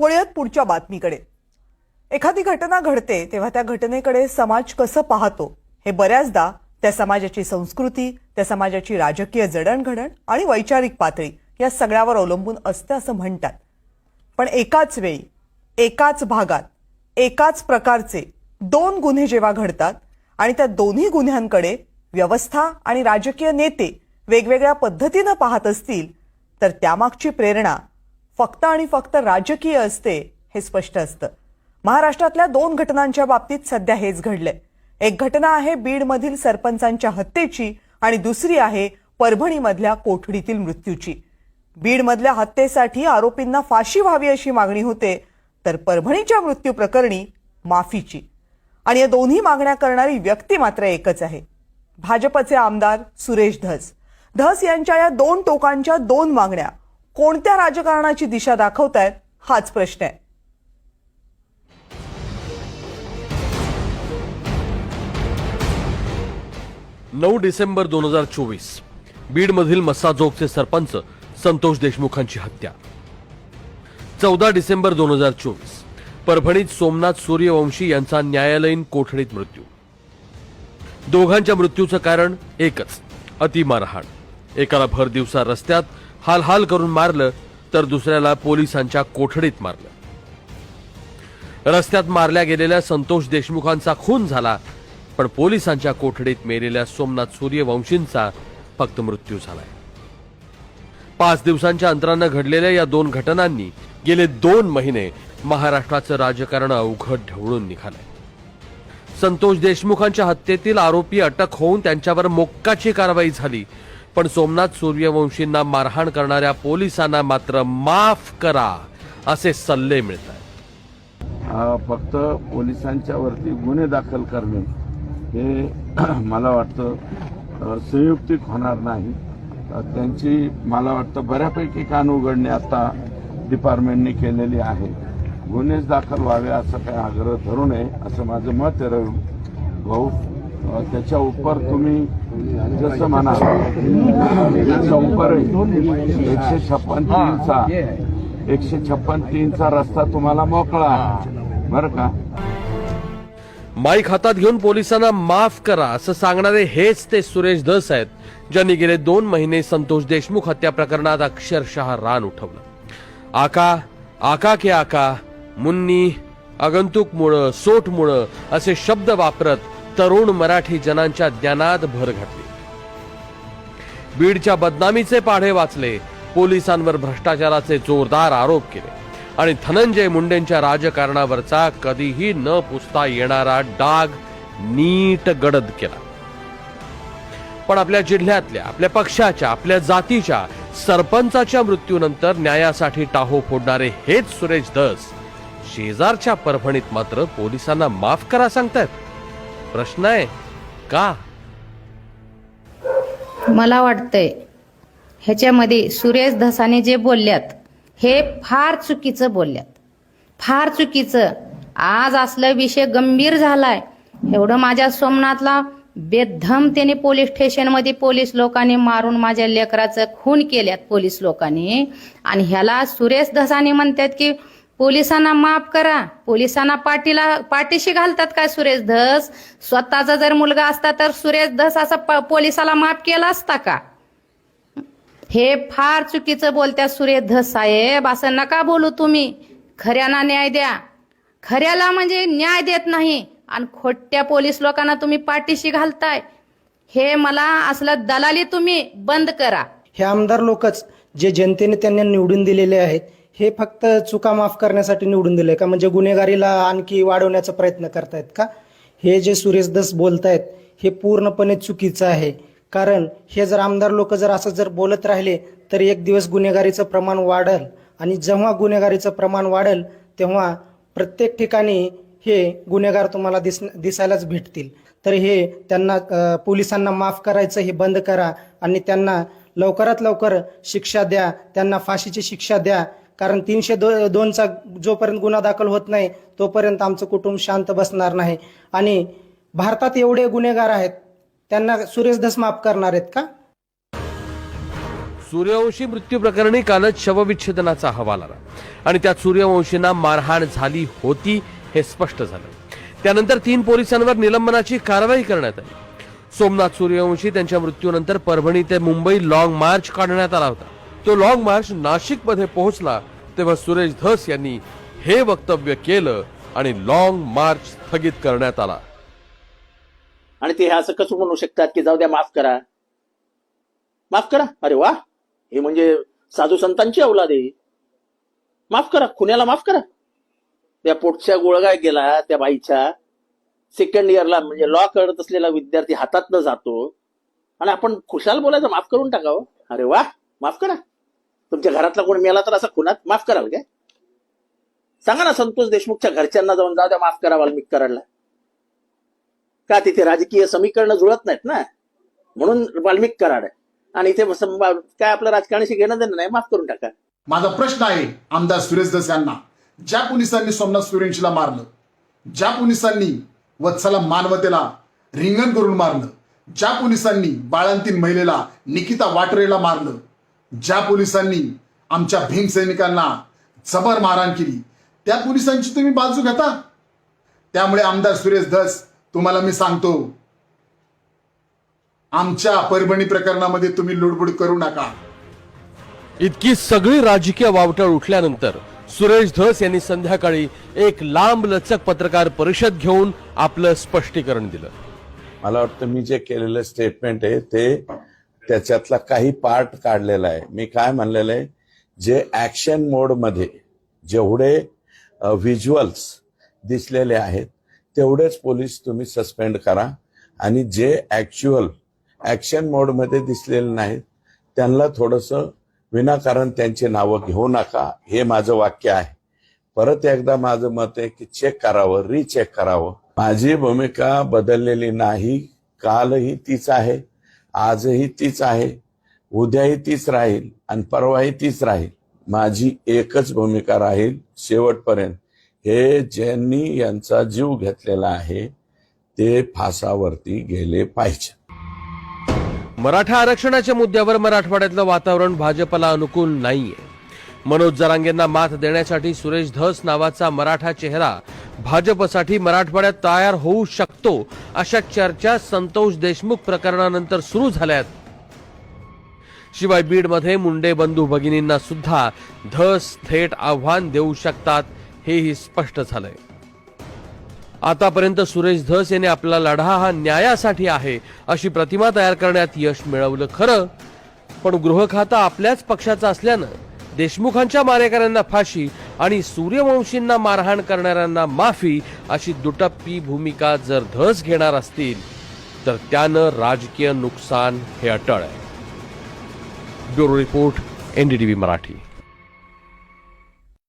वळूयात पुढच्या बातमीकडे. एखादी घटना घडते तेव्हा त्या घटनेकडे समाज कसं पाहतो? हे बऱ्याचदा त्या समाजाची संस्कृती त्या समाजाची राजकीय जडणघडण आणि वैचारिक पातळी या सगळ्यावर अवलंबून असतं असं म्हणतात. पण एकाच वेळी एकाच भागात एकाच प्रकारचे दोन गुन्हे जेव्हा घडतात आणि त्या दोन्ही गुन्ह्यांकडे व्यवस्था आणि राजकीय नेते वेगवेगळ्या पद्धतीनं पाहत असतील तर त्यामागची प्रेरणा फक्त आणि फक्त राजकीय असते हे स्पष्ट असतं. महाराष्ट्रातल्या दोन घटनांच्या बाबतीत सध्या हेच घडलंय. एक घटना आहे बीडमधील सरपंचांच्या हत्येची आणि दुसरी आहे परभणीमधल्या कोठडीतील मृत्यूची. बीडमधल्या हत्येसाठी आरोपींना फाशी व्हावी अशी मागणी होते तर परभणीच्या मृत्यू प्रकरणी माफीची. आणि या दोन्ही मागण्या करणारी व्यक्ती मात्र एकच आहे. भाजपचे आमदार सुरेश धस. धस यांच्या या दोन टोकांच्या दोन मागण्या कोणत्या राजकारणाची दिशा दाखवतायत हाच प्रश्न आहे. नऊ डिसेंबर दोन हजार चोवीस बीडमधील मस्साजोगचे सरपंच संतोष देशमुखांची हत्या. चौदा डिसेंबर दोन हजार चोवीस परभणीत सोमनाथ सूर्यवंशी यांचा न्यायालयीन कोठडीत मृत्यू. दोघांच्या मृत्यूचं कारण एकच अतिमारहाण. एकाला भर दिवसा रस्त्यात हालहाल करून मारलं तर दुसऱ्याला पोलिसांच्या कोठडीत मारलं. रस्त्यात मारल्या गेलेल्या संतोष देशमुखांचा खून झाला पण पोलिसांच्या कोठडीत मेलेल्या सोमनाथ सूर्यवंशींचा फक्त मृत्यू झालाय. पाच दिवसांच्या अंतरानं घडलेल्या या दोन घटनांनी गेले दोन महिने महाराष्ट्राचं राजकारण अवघड ढवळून निघालंय. संतोष देशमुखांच्या हत्येतील आरोपी अटक होऊन त्यांच्यावर मोक्काची कारवाई झाली पण सोमनाथ सूर्यवंशींना मारहाण करणाऱ्या पोलिसांना मात्र माफ करा असे सल्ले मिळत आहेत फक्त पोलिसांच्या वरती गुन्हे दाखल करणे हे मला वाटतं संयुक्तिक होणार नाही. त्यांची मला वाटतं बऱ्यापैकी कान उघडणे आता डिपार्टमेंटने केलेली आहे. गुन्हेच दाखल व्हावे असं काही आग्रह धरू नये असं माझं मत आहे रवी भाऊ. त्याच्या उपर तुम्ही जसं म्हणा. एकशे छप्पन तीनचा. एकशे छप्पन तीनचा रस्ता तुम्हाला मोकळा. बरं का? माईक हातात घेऊन पोलिसांना माफ करा असं सांगणारे हेच ते सुरेश दस आहेत ज्यांनी गेले दोन महिने संतोष देशमुख हत्या प्रकरणात अक्षरशः रान उठवलं. आका आका के आका मुन्नी आगंतुक मुळं सोट मुळं असे शब्द वापरत तरुण मराठी जनांच्या ज्ञानात भर घातली. बीडच्या बदनामीचे पाढे वाचले पोलिसांवर भ्रष्टाचाराचे जोरदार आरोप केले आणि धनंजय मुंडेंच्या राजकारणावरचा कधीही न पुसता येणारा डाग नीट गडद केला. पण आपल्या जिल्ह्यातल्या आपल्या पक्षाच्या आपल्या जातीच्या सरपंचाच्या मृत्यूनंतर न्यायासाठी टाहो फोडणारे हेच सुरेश दस शेजारच्या परभणीत मात्र पोलिसांना माफ करा सांगतायत. प्रश्न आहे? का? मला वाटतंय ह्याच्यामध्ये सुरेश धसाने जे बोलल्यात हे फार चुकीचं बोलल्यात. फार चुकीचं. आज असलं विषय गंभीर झालाय. एवढं माझ्या सोमनाथला बेधम त्याने पोलीस स्टेशनमध्ये पोलीस लोकांनी मारून माझ्या लेकराचं खून केल्यात पोलीस लोकांनी. आणि ह्याला सुरेश धसाने म्हणतात की पोलिसांना माफ करा. पोलिसांना पाठीला पाठीशी घालतात काय सुरेश धस? स्वतःचा जर मुलगा असता तर सुरेश धस असा प- पोलिसाला माफ केला असता का? हे फार चुकीचं बोलत्या सुरेश धस साहेब. असं नका बोलू तुम्ही. खऱ्याना न्याय द्या. खऱ्याला म्हणजे न्याय देत नाही. आणि खोट्या पोलीस लोकांना तुम्ही पाठीशी घालताय. हे मला असलं दलाली तुम्ही बंद करा. हे आमदार लोकच जे जनतेने त्यांना निवडून दिलेले आहेत हे फक्त चुका माफ करण्यासाठी निवडून दिले का? म्हणजे गुन्हेगारीला आणखी वाढवण्याचा प्रयत्न करतायत का? हे जे सुरेश दस बोलतायत हे पूर्णपणे चुकीचं आहे. कारण हे जर आमदार लोक जर असं जर बोलत राहिले तर एक दिवस गुन्हेगारीचं प्रमाण वाढल आणि जेव्हा गुन्हेगारीचं प्रमाण वाढेल तेव्हा प्रत्येक ठिकाणी हे गुन्हेगार तुम्हाला दिस दिसायलाच भेटतील. तर हे त्यांना पोलिसांना माफ करायचं हे बंद करा आणि त्यांना लवकरात लवकर शिक्षा द्या त्यांना फाशीची शिक्षा द्या कारण तीनशे दो दोनचा जोपर्यंत गुन्हा दाखल होत नाही तोपर्यंत आमचं कुटुंब शांत बसणार नाही. आणि भारतात एवढे गुन्हेगार आहेत त्यांना सुरेश धस माफ करणार आहेत का? सूर्यवंशी मृत्यू प्रकरणी कालच शवविच्छेदनाचा अहवाल आला. आणि त्यात सूर्यवंशींना मारहाण झाली होती हे स्पष्ट झालं. त्यानंतर तीन पोलिसांवर निलंबनाची कारवाई करण्यात आली. सोमनाथ सूर्यवंशी त्यांच्या मृत्यूनंतर परभणी ते मुंबई लॉंग मार्च काढण्यात आला होता. तो लॉंग मार्च नाशिकमध्ये पोहोचला तेव्हा सुरेश धस यांनी हे वक्तव्य केलं आणि लॉंग मार्च स्थगित करण्यात आला. आणि ते असं कसं म्हणू शकतात की जाऊ द्या माफ करा. माफ करा. अरे वा. हे म्हणजे साधू संतांची अवलाद आहे. माफ करा. खुन्याला माफ करा. त्या पोटच्या गोळगाय गेला त्या बाईच्या. सेकंड इयरला म्हणजे लॉ करत असलेला विद्यार्थी हातातनं जातो. आणि आपण खुशाल बोलायचं माफ करून टाकावं. अरे वा. माफ करा. तुमच्या घरातला कोण मेला तर असा खुनात माफ करावं काय? सांगा ना संतोष देशमुखच्या घरच्यांना जाऊन जाऊ द्या माफ करा वाल्मिक कराडला. का तिथे राजकीय समीकरण जुळत नाहीत ना? म्हणून वाल्मिक कराड. आणि इथे काय आपलं राजकारणाशी घेणं देणं नाही माफ करून टाका. माझा प्रश्न आहे आमदार सुरेश दस यांना. ज्या पोलिसांनी सोमनाथ सुरेंशीला मारलं ज्या पोलिसांनी वत्सला मानवतेला रिंगण करून मारलं ज्या पोलिसांनी बाळांतीन महिलेला निकिता वाटरेला मारलं ज्या पोलिसांनी आमच्या भीम सैनिकांना जबर मारहाण केली त्या पोलिसांची तुम्ही बाजू घेता? त्यामुळे आमदार सुरेश धस तुम्हाला मी सांगतो आमच्या परभणी प्रकरणामध्ये तुम्ही लुडबुड करू नका. इतकी सगळी राजकीय वावटळ उठल्यानंतर सुरेश धस यांनी संध्याकाळी एक लांब लचक पत्रकार परिषद घेऊन आपलं स्पष्टीकरण दिलं. मला वाटतं मी जे केलेलं स्टेटमेंट आहे ते त्याच्यातला काही पार्ट काढलेला आहे. मी काय म्हणलेलं आहे? जे ऍक्शन मोडमध्ये जेवढे व्हिज्युअल्स दिसलेले आहेत तेवढेच पोलीस तुम्ही सस्पेंड करा. आणि जे ऍक्च्युअल ऍक्शन मोडमध्ये दिसलेले नाहीत त्यांना थोडंसं विनाकारण त्यांची नावं घेऊ नका. हे माझं वाक्य आहे. परत एकदा माझं मत आहे की चेक करावं रिचेक करावं. माझी भूमिका बदललेली नाही. कालही तीच आहे. आजही तीच आहे उद्याही तीच राहील आणि परवाही तीच राहील. माझी एकच भूमिका राहील शेवटपर्यंत. हे ज्यांनी यांचा जीव घेतलेला आहे ते फासावरती गेले पाहिजे. मराठा आरक्षणाच्या मुद्द्यावर मराठवाड्यातलं वातावरण भाजपला अनुकूल नाहीये. मनोज जरांगेंना मात देण्यासाठी सुरेश धस नावाचा मराठा चेहरा भाजपसाठी मराठवाड्यात तयार होऊ शकतो अशा चर्चा संतोष देशमुख प्रकरणानंतर सुरू झाल्यात. शिवाय बीडमध्ये मुंडे बंधू भगिनींना सुद्धा धस थेट आव्हान देऊ शकतात हेही स्पष्ट झालंय. आतापर्यंत सुरेश धस यांनी आपला लढा हा न्यायासाठी आहे अशी प्रतिमा तयार करण्यात यश मिळवलं खरं पण गृह खाता आपल्याच पक्षाचं असल्यानं देशमुखांच्या मारेकऱ्यांना फाशी आणि सूर्यवंशींना मारहाण करणाऱ्यांना माफी अशी दुटप्पी भूमिका जर धस घेणार असतील तर त्यानं राजकीय नुकसान हे अटळ आहे. Bureau report NDTV Marathi.